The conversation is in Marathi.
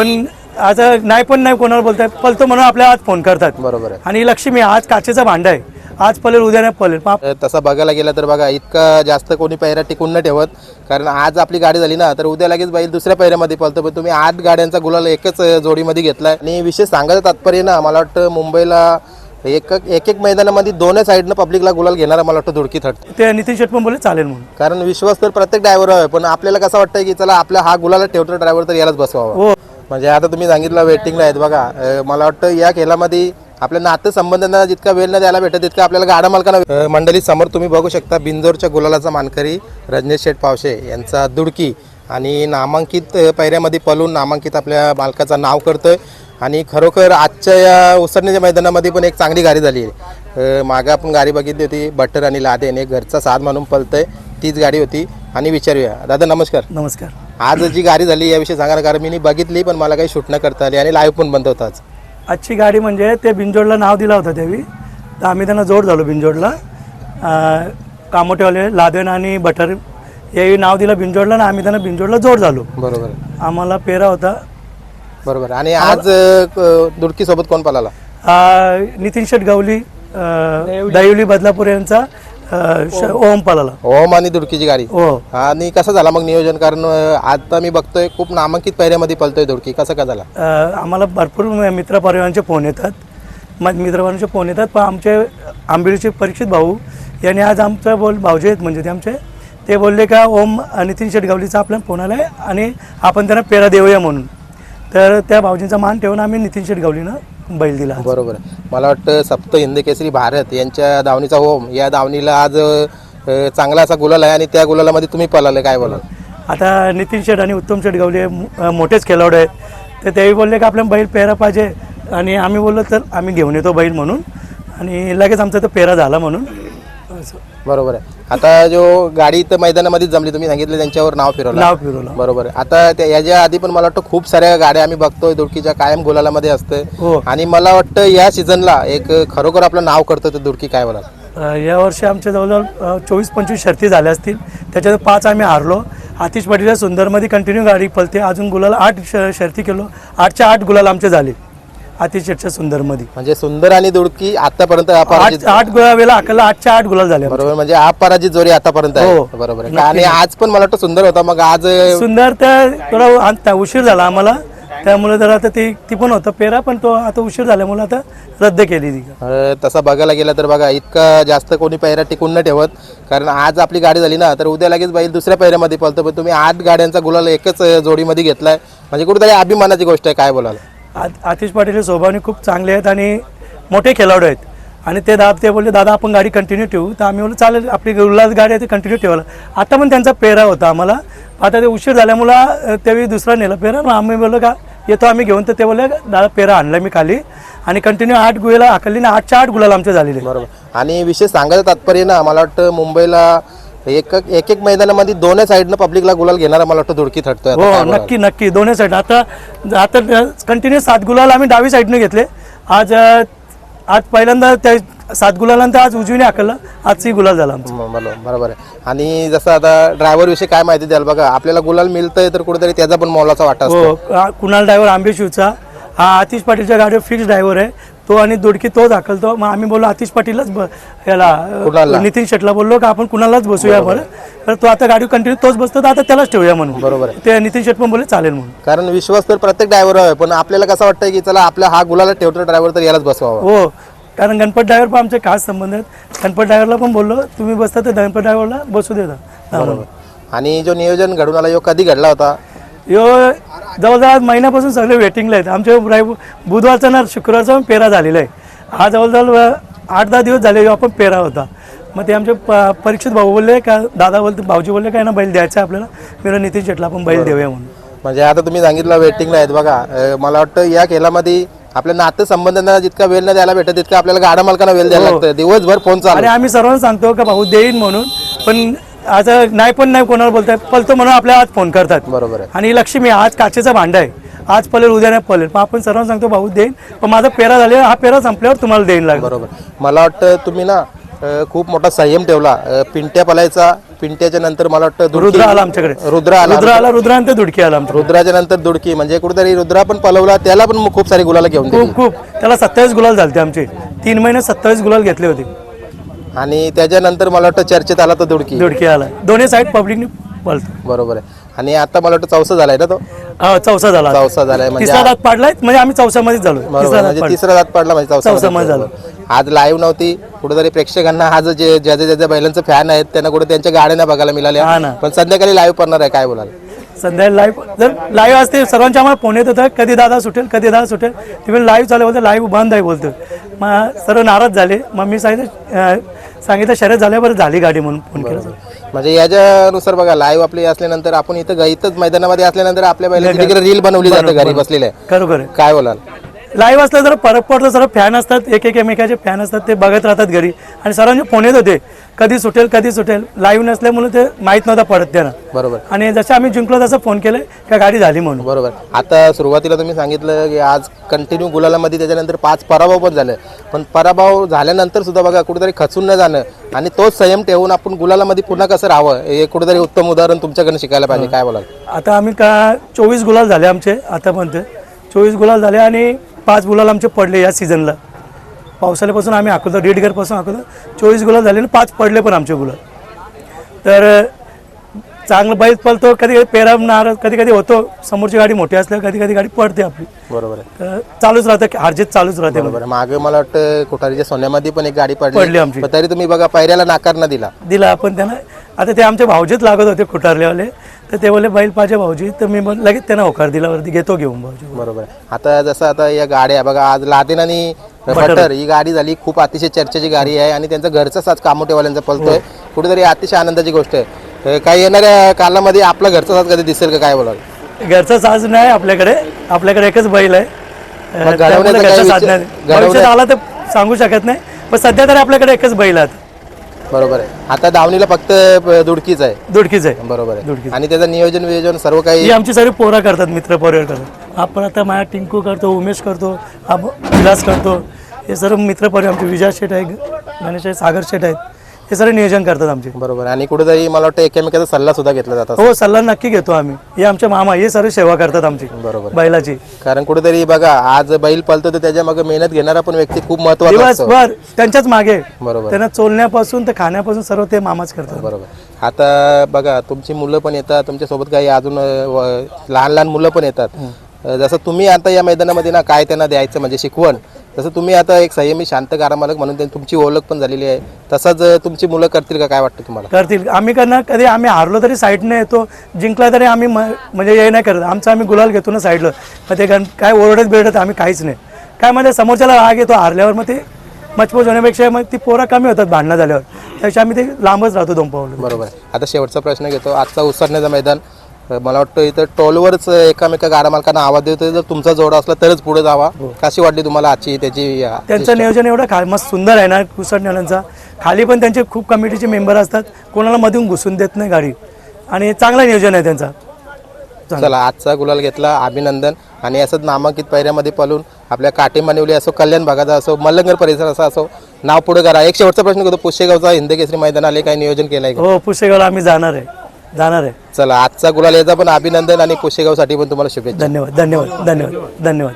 पण आता नाही पण नाही कोणाला बोलताय. पलतो म्हणून आपल्याला आज फोन करतात. बरोबर आहे. आणि लक्ष्मी आज काचेचा भांडा आहे. आज पलेल उद्या नाही पलेल अ, तसं बघायला गेलं तर बघा इतका जास्त कोणी पैरा टिकून न ठेवत. कारण आज आपली गाडी झाली ना तर उद्या लगेच बैल दुसऱ्या पैऱ्यामध्ये पळतो पण तुम्ही आठ गाड्यांचा गुलाल एकच अ, जोडीमध्ये घेतलाय. आणि विशेष सांगायचं तात्पर्य ना मला वाटतं मुंबईला एक एक एक मैदानामध्ये दोन्ही साईडनं पब्लिकला गुलाल घेणारा मला वाटतं धुडकी थट. ते नितीन शेट पण बोलले चालेल म्हणून. कारण विश्वास तर प्रत्येक ड्रायव्हर आहे पण आपल्याला कसं वाटतं की चला आपला हा गुलाला ठेवतो ड्रायव्हर तर यालाच बसवावा. हो. म्हणजे आता तुम्ही सांगितलं वेटिंगला आहेत बघा. मला वाटतं या खेळामध्ये आपल्या नातं संबंधांना जितका वेळ न द्यायला भेटत तितका आपल्याला गाडा मालकांना मंडळी समोर तुम्ही बघू शकता बिंजोरच्या गुलालाचा मानकरी रजनीश शेठ पावशे यांचा दुडकी. आणि नामांकित पैऱ्यामध्ये पलून नामांकित आपल्या मालकाचं नाव करतोय. आणि खरोखर आजच्या या उसरण्याच्या मैदानामध्ये पण एक चांगली गाडी झाली. आहे मागं आपण गाडी बघितली होती बटर आणि लादेन. एक घरचा साथ म्हणून पळतंय तीच गाडी होती. आणि विचारूया. दादा नमस्कार. नमस्कार. आज जी गाडी झाली याविषयी सांगा ना, कारण मी नी बघितली पण मला काही शूट न करता आली आणि लाईव्ह पण बंद होता आज. आजची गाडी म्हणजे ते बिंजोडला नाव दिलं होतं त्यावेळी तर आम्ही त्यांना जोड झालो बिंजोडला. कामोटेवाले लादेन आणि बटर यावेळी नाव दिलं बिंजोडला आणि आम्ही त्यांना बिंजोडला जोड झालो. बरोबर. आम्हाला पेरा होता. बरोबर. आणि आज दुडकी सोबत कोण पळाला? अं, नितीन शेट गवली दहिवली बदलापूर यांचा. अं, ओम पलाला. ओम आणि दुडकीची गाडी. हो. आणि कसं झाला मग नियोजन? कारण अं, आता मी बघतोय खूप नामांकित पैऱ्यामध्ये पळतोय दुडकी कसं का झाला? अ, आम्हाला भरपूर मित्र परिवारांचे फोन येतात. मग मित्रपरिवारांचे फोन येतात. पण आमचे आंबिळीचे परीक्षित भाऊ यांनी आज आमचं बोल भाऊजे आहेत म्हणजे ते आमचे ते बोलले का ओम नितीन शेटगावलीचा आपल्याला फोन आला आहे आणि आपण त्यांना पेरा देऊया म्हणून. तर त्या भाऊजींचा मान ठेवून आम्ही नितीन शेटगावलीनं बैल दिला बरोबर. मला वाटतं सप्त हिंद केसरी भारत यांच्या दावणीचा ओम या दावणीला आज अं, चांगला असा गुलाल आहे आणि त्या गुलालामध्ये तुम्ही पळाले. काय बोलाल? आता नितीन शेठ आणि उत्तम शेठ गावले मोठेच खेळाडू आहेत. तर तेही बोलले की आपल्याला बैल पेरा पाहिजे. आणि आम्ही बोललो तर आम्ही घेऊन येतो बैल म्हणून. आणि लगेच आमचा तो पेरा झाला म्हणून. असं. बरोबर आहे. आता जो गाडी इथं मैदानामध्ये जमली तुम्ही सांगितलं त्यांच्यावर नाव फिरवलं. नाव फिरवलं. बरोबर आहे. आता त्या याच्या आधी पण मला वाटतं खूप साऱ्या गाड्या आम्ही बघतोय दुडकीच्या कायम गुलालामध्ये असते हो. आणि मला वाटतं या सीझनला एक खरोखर आपलं नाव करतं ते दुडकी काय बोलाल? अ, या वर्षी आमच्या जवळजवळ चोवीस पंचवीस शर्ती झाल्या असतील. त्याच्यात पाच आम्ही हारलो. आतिश पाटीलच्या सुंदरमध्ये कंटिन्यू गाडी पलते. अजून गुलाल आठ श- शर्ती केलो. आठच्या आठ गुलाल आमचे झाले. आतिश शेटच्या सुंदरमध्ये म्हणजे सुंदर आणि दुडकी आतापर्यंत आठ आठ वेळेला अकला आठच्या आठ गुलाल झाले बरोबर म्हणजे अपराजित जोरी आतापर्यंत आहे. हो. बरोबर आहे. आणि आज पण मला वाटतं सुंदर होता. मग आज सुंदर तर थोडा उशीर झाला आम्हाला. त्यामुळे जरा आता ती ती पण होतं पेरा पण तो आता उशीर झाल्यामुळे आता रद्द केली ती. अं, तसं बघायला गेलं तर बघा इतका जास्त कोणी पैरा टिकून न ठेवत. कारण आज आपली गाडी झाली ना तर उद्या लगेच बैल दुसऱ्या पैऱ्यामध्ये पळतो. पण तुम्ही आठ गाड्यांचा गुलाल एकच अं, जोडीमध्ये घेतलाय. म्हणजे कुठेतरी अभिमानाची गोष्ट आहे काय बोलाल. आ- आतिश पाटील स्वभावाने खूप चांगले आहेत आणि मोठे खेळाडू आहेत. आणि ते दा ते बोलले दादा आपण गाडी कंटिन्यू ठेवू. तर आम्ही बोललो चालेल आपली उल्हास गाडी आहे ते कंटिन्यू ठेवायला. आता पण त्यांचा पेरा होता आम्हाला. आता ते उशीर झाल्यामुळं त्यावेळी दुसरा नेला पेरा मग आम्ही बोललो का येतो आम्ही घेऊन. तर ते बोलले दादा पेरा आणला मी खाली. आणि कंटिन्यू आठ गुळेला हाकलली ना आठच्या आठ गुलाल आमच्या झालेले बरोबर. आणि विशेष सांगायचं तात्पर्य ना मला वाटतं मुंबईला एक एक एक मैदानामध्ये दोन्ही साईडनं पब्लिकला गुलाल घेणारा मला वाटतं धुडकी थटतोय हो? नक्की नक्की दोन्ही साईड. आता आता कंटिन्यू सात गुलाल आम्ही डावी साईडने घेतले. आज अ, आज पहिल्यांदा त्या सात गुलालानंतर आज उजवीने हाकललं. आजची गुलाल झाला आमचा. म- बरोबर बरोबर आहे. आणि जसं आता ड्रायव्हर विषयी काय माहिती द्याल बघा आपल्याला गुलाल मिळतंय तर कुठेतरी त्याचा पण मोलाचा वाटा असतो. हो आ- कुणाल ड्रायव्हर आंबेशिवचा हा आतिश पाटीलच्या गाडीवर फिक्स ड्रायव्हर आहे. तो आणि दुडकी तोच हाकलतो मग आम्ही बोललो आतिश पाटीलच ब- याला नितीन शेटला बोललो का आपण कुणालाच बसूया बरं. तर तो आता गाडी कंटिन्यू तोच बसतो तर आता त्यालाच ठेवूया म्हणून. बरोबर आहे. ते नितीन शेट पण बोलले चालेल म्हणून. कारण विश्वास तर प्रत्येक ड्रायव्हर आहे. पण आपल्याला कसं वाटतं की चला आपला हा गुलाला ठेवतो ड्रायव्हर तर यालाच बसवावा. हो. कारण गणपत ड्रायव्हर पण आमचे खास संबंध आहेत. गणपत ड्रायव्हरला पण बोललो तुम्ही बसता तर गणपत ड्रायव्हरला बसू देता. हा म्हणून. आणि जो नियोजन घडून आला यो कधी घडला होता? यो जवळजवळ आज महिन्यापासून सगळे वेटिंगला आहेत. आमचे राय- बुधवारचा ना शुक्रवारचा पण पेरा झालेला आहे. हा जवळजवळ आठ दहा दिवस झाले ह्यो आपण पेरा होता. मग ते आमचे प- परीक्षित भाऊ बोलले का दादा बोलते भाऊजी बोलले काय ना बैल द्यायचा आहे आपल्याला. मी नितीन शेटला आपण बैल देऊया म्हणून. म्हणजे आता तुम्ही सांगितलं वेटिंगला आहेत बघा. अं, मला वाटतं या खेळामध्ये आपल्या नातं संबंधांना जितका वेळ न द्यायला भेटत तितका आपल्याला गाडा मालकांना वेळ द्यायला लागतं. दिवसभर फोन चालू. आणि आम्ही सर्वांना सांगतो का भाऊ देईन म्हणून. पण आता नाही पण नाही कोणाला बोलताय पलतो म्हणून आपल्याला आज फोन करतात. बरोबर आहे. आणि लक्ष्मी आज काचेचा भांडा आहे. आज पलेल उद्या नाही पलेल पण आपण सर्वांना सांगतो भाऊ देईन पण माझा पेरा झाले हा पेरा संपल्यावर तुम्हाला देईन लागेल. बरोबर. मला वाटतं तुम्ही ना अं, खूप मोठा संयम ठेवला. अं, पिंट्या पलायचा पिंट्याच्या नंतर मला वाटतं दुडकी- रुद्र आला आमच्याकडे. रुद्र आला रुद्र आला रुद्रांत दुडकी आला आमच्याकडे. रुद्राच्या नंतर दुडकी. म्हणजे कुठेतरी रुद्रा पण पलवला त्याला पण खूप सारी गुलाला घेऊन दिली खूप खूप. त्याला सत्तावीस गुलाल झालते आमचे. तीन महिने सत्तावीस गुलाल घेतले होते. आणि त्याच्यानंतर मला वाटतं चर्चेत आला तो दुडकी दुडकी आला. दोन्ही साईड पब्लिकने पळतो बरोबर आहे. आणि आता मला वाटतं चौसा झालाय ना तो? हा चौसा झाला. चौसा झालाय म्हणजे तिसरा दात पाडलाय म्हणजे आम्ही चौसामध्येच झालो बरोबर तिसरा दात म्हणजे. तिसरा दात पडला म्हणजे चौसा चौसामध्ये झालं. आज लाईव्ह नव्हती कुठेतरी प्रेक्षकांना आज जे ज्या ज्या ज्या बैलांचे फॅन आहेत त्यांना कुठे त्यांच्या गाड्यांना बघायला हा मिळाल्या ना. पण संध्याकाळी लाईव्ह पडणार आहे काय बोलाल? संध्याकाळी लाईव्ह जर लाईव्ह असते सर्वांच्या आम्हाला फोन येत होतं कधी दादा सुटेल कधी दादा सुटेल. तुम्ही लाईव्ह चालू बोलतो लाईव्ह बंद आहे बोलतो. मग सर्व नाराज झाले. मग मी सांगितलं अं, सांगितलं शर्यत झाल्यावर झाली गाडी म्हणून फोन केला. म्हणजे याच्यानुसार बघा लाईव्ह आपली असल्यानंतर आपण इथं इथंच मैदानामध्ये असल्यानंतर आपल्या बैलाची रील बनवली जाते घरी बसलेल्या. खरोखर. काय बोलाल? लाईव्ह असलं जर फरक पडतो सर्व फॅन असतात एक एक एकमेकाचे फॅन असतात ते बघत राहतात घरी. आणि सर्वांचे फोन येत होते कधी सुटेल कधी सुटेल. लाईव्ह नसल्यामुळे ते माहीत नव्हता पडत त्यांना. बरोबर. आणि जसं आम्ही जिंकलो तसं फोन केलं का गाडी झाली म्हणून. बरोबर. आता सुरुवातीला तुम्ही सांगितलं की आज कंटिन्यू गुलालामध्ये त्याच्यानंतर पाच पराभव पण झाले. पण पराभव झाल्यानंतर सुद्धा बघा कुठेतरी खचून न जाणं आणि तोच संयम ठेवून आपण गुलालामध्ये पुन्हा कसं राहावं हे कुठेतरी उत्तम उदाहरण तुमच्याकडनं शिकायला पाहिजे. काय बोलाल? आता आम्ही का चोवीस गुलाल झाले आमचे आतापर्यंत चोवीस गुलाल झाले आणि पाच गुलाल आमचे पडले या सीझनला. पावसाळ्यापासून आम्ही हाकवतो दीडगरपासून हाकवतो चोवीस गुलाल झाले आणि पाच पडले पण आमचे गुलाल. तर चांगलं बैल पळतो कधी कधी पेरा नाराज कधी कधी होतो. समोरची गाडी मोठी असल्यावर कधी कधी गाडी पडते आपली. बरोबर आहे. तर चालूच राहतं हारजीत चालूच राहते बरोबर. मागे मला वाटतं कोठारीच्या सोन्यामध्ये पण एक गाडी पडली. पडली आमची. पण तरी तुम्ही बघा पायऱ्याला नाकार न दिला. दिला आपण त्यांना आता ते आमचे भाऊजीच लागत होते खुटारलेवाले तर ते बोलले बैल पाहिजे भाऊजी. तर मी मग लगेच त्यांना होकार दिला वरती घेतो घेऊन भाऊजी. बरोबर आहे. आता जसं आता या गाड्या बघा आज लादेन आणि बटर. ही गाडी झाली खूप अतिशय चर्चेची गाडी आहे आणि त्यांचं घरचं साज कामोटेवाल्यांचा पलतोय. कुठेतरी अतिशय आनंदाची गोष्ट आहे. काही येणाऱ्या कालामध्ये आपला घरचा साज कधी दिसेल का काय बोलाल? घरचा साज नाही आपल्याकडे. आपल्याकडे एकच बैल आहे. अं, मग त्यामुळे घडवण्याचा घरचा काही साज विचार- नाही. घडवण्या- भविष्यात आला तर सांगू शकत नाही. पण सध्या तरी आपल्याकडे एकच बैल आहे बरोबर आहे. आता दावणीला फक्त प- दुडकीच आहे. दुडकीच आहे. बरोबर आहे. दुडकीच. आणि त्याचं नियोजन वियोजन सर्व काही ही आमची सर्व पोरं करतात मित्र पोरं करतात. आपण आता माझ्या टिंकू करतो उमेश करतो आप विलास करतो. हे सर्व मित्र पोरे आमचे विजय शेठ आहे गणेश आहे सागर शेठ आहेत. हे सर्व नियोजन करतात आमचे. बरोबर. आणि कुठेतरी मला वाटतं एकमेकाचा सल्ला सुद्धा घेतला जातात हो सल्ला नक्की घेतो आम्ही. हे आमचे मामा हे सर्व सेवा करतात आमची. बरोबर. बैलाची. कारण कुठेतरी बघा आज बैल पलतो तर त्याच्यामागे मेहनत घेणारा पण व्यक्ती खूप महत्त्वाचा असतो. दिवसभर त्यांच्याच मागे. बरोबर. त्यांना चोलण्यापासून तर खाण्यापासून सर्व ते मामाच करतात. बरोबर. आता बघा तुमची मुलं पण येतात. तुमच्यासोबत काही अजून अ, व- लहान लहान मुलं पण येतात. जसं तुम्ही आता या मैदानामध्ये ना काय त्यांना द्यायचं म्हणजे शिकवण तसं तुम्ही आता एक संयमी शांत गारामालक म्हणून त्यांनी तुमची ओळख पण झालेली आहे. तसंच तुमची मुलं करतील का? काय वाटतं तुम्हाला? करतील. आम्ही करणार कधी आम्ही हारलो तरी साईडने येतो. जिंकला तरी आम्ही म- म्हणजे हे नाही करत. आमचं आम्ही गुलाल घेतो ना साईडला. मग ते गण- काय ओरडत बिरडत आम्ही काहीच नाही. काय म्हणजे समोरच्याला राग येतो हारल्यावर मग ते मचमच होण्यापेक्षा मग ती पोरा कमी होतात भांडणं झाल्यावर. त्यापेक्षा आम्ही ते लांबच राहतो दोन पावलं बरोबर. आता शेवटचा प्रश्न घेतो. आजचा उसरण्याचं मैदान. मला वाटतं इथं टोलवरच एकामेका गाडा मालकांना आवाज देतो जर तुमचा जोडा असला तरच पुढे जावा. कशी वाटली तुम्हाला आजची त्याची त्यांचं नियोजन एवढं खा मस्त सुंदर आहे ना कुसटण्याचं खाली पण त्यांचे खूप कमिटीचे मेंबर असतात. कोणाला मधून घुसून देत नाही गाडी. आणि चांगलं नियोजन आहे त्यांचा. चला आजचा गुलाल घेतला. अभिनंदन. आणि असंच नामांकित पैऱ्यामध्ये पळून आपल्या काटे मानिवली असो कल्याण भागाचा असो मल्लंगर परिसर असा असो नाव पुढे करा. एक शेवटचा प्रश्न करतो. पुशेगावचा हिंद केसरी मैदान आले काही नियोजन केलंय हो पुसेगावला आम्ही जाणार आहे. जाणार आहे. चला आजचा गुलाल याचा पण अभिनंदन आणि पुशेगावसाठी पण तुम्हाला शुभेच्छा. धन्यवाद धन्यवाद धन्यवाद धन्यवाद.